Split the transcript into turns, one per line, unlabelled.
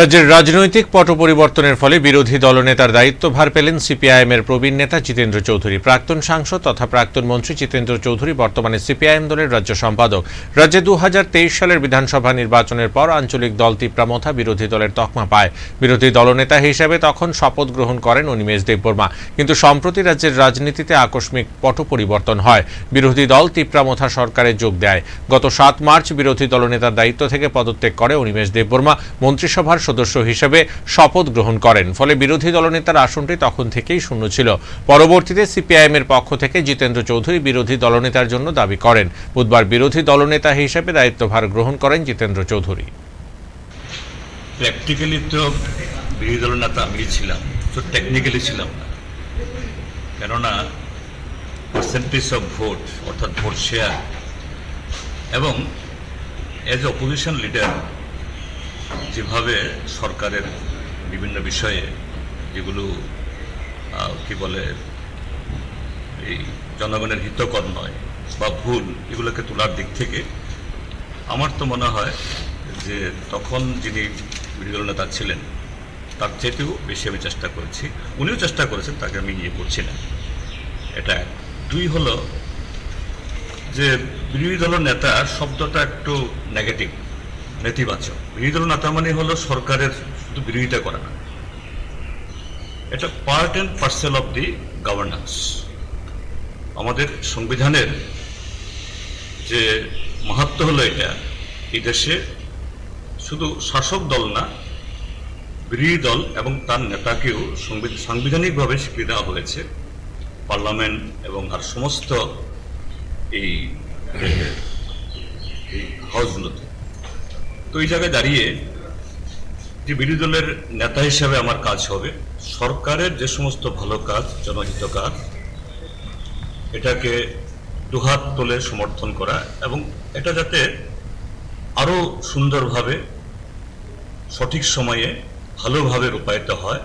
রাজ্যের রাজনৈতিক পট পরিবর্তনের ফলে বিরোধী দলনেতার দায়িত্বভার পেলেন সিপিআইএম এর প্রবীণ নেতা জিতেন্দ্র চৌধুরী। প্রাক্তন সাংসদ তথা প্রাক্তন মন্ত্রী জিতেন্দ্র চৌধুরী বর্তমানে সিপিআইএম দলের রাজ্য সম্পাদক। রাজ্যে দু হাজার তেইশ সালের বিধানসভা নির্বাচনের পর আঞ্চলিক দল তিপ্রামথা বিরোধী দলের তকমা পায়। বিরোধী দলনেতা হিসেবে তখন শপথ গ্রহণ করেন অনিমেষ দেববর্মা। কিন্তু সম্প্রতি রাজ্যের রাজনীতিতে আকস্মিক পট পরিবর্তন হয়। বিরোধী দল তিপ্রামথা সরকারে যোগ দেয়। গত সাত মার্চ বিরোধী দলনেতার দায়িত্ব থেকে পদত্যাগ করে অনিমেষ দেববর্মা। মন্ত্রিসভার সদস্য হিসেবে শপথ গ্রহণ করেন। ফলে বিরোধী দলনেতার আসনটি তখন থেকেই শূন্য ছিল। পরবর্তীতে সিপিআইএম এর পক্ষ থেকে জিতেন্দ্র চৌধুরী বিরোধী দলনেতার জন্য দাবি করেন। বুধবার বিরোধী দলনেতা হিসেবে দায়িত্বভার গ্রহণ করেন জিতেন্দ্র চৌধুরী।
প্র্যাকটিক্যালি তো বিরোধী দলের নেতা আমি ছিলাম, তো টেকনিক্যালি ছিলাম না। কেননা পার্সেন্টেজ অফ ভোট অর্থাৎ ভোট শেয়ার এবং এজ অপোজিশন লিডার যেভাবে সরকারের বিভিন্ন বিষয়ে যেগুলো কি বলে, এই জনগণের হিতকর নয় বা ভুল এগুলোকে তোলার দিক থেকে আমার তো মনে হয় যে তখন যিনি বিরোধী দল নেতা ছিলেন, তার চেয়েতেও বেশি আমি চেষ্টা করেছি। উনিও চেষ্টা করেছেন, তাকে আমি ইয়ে করছি না। এটা দুই হলো যে বিরোধী দলের নেতা শব্দটা একটু নেগেটিভ নেতিবাচক। বিরোধী দল নেতা মানে হলো সরকারের শুধু বিরোধিতা করা না। এটা part and parcel of the governance আমাদের সংবিধানের যে মাহাত্ম হলো এটা, এই দেশে শুধু শাসক দল না, বিরোধী দল এবং তার নেতাকেও সাংবিধানিকভাবে স্বীকৃতি দেওয়া হয়েছে। পার্লামেন্ট এবং আর সমস্ত এই এই হাউসগুলোতে। তো এই জায়গায় দাঁড়িয়ে যে বিরোধী দলের নেতা হিসাবে আমার কাজ হবে, সরকারের যে সমস্ত ভালো কাজ জনহিত কাজ এটাকে দুহাত তোলে সমর্থন করা এবং এটা যাতে আরও সুন্দরভাবে সঠিক সময়ে ভালোভাবে রূপায়িত হয়।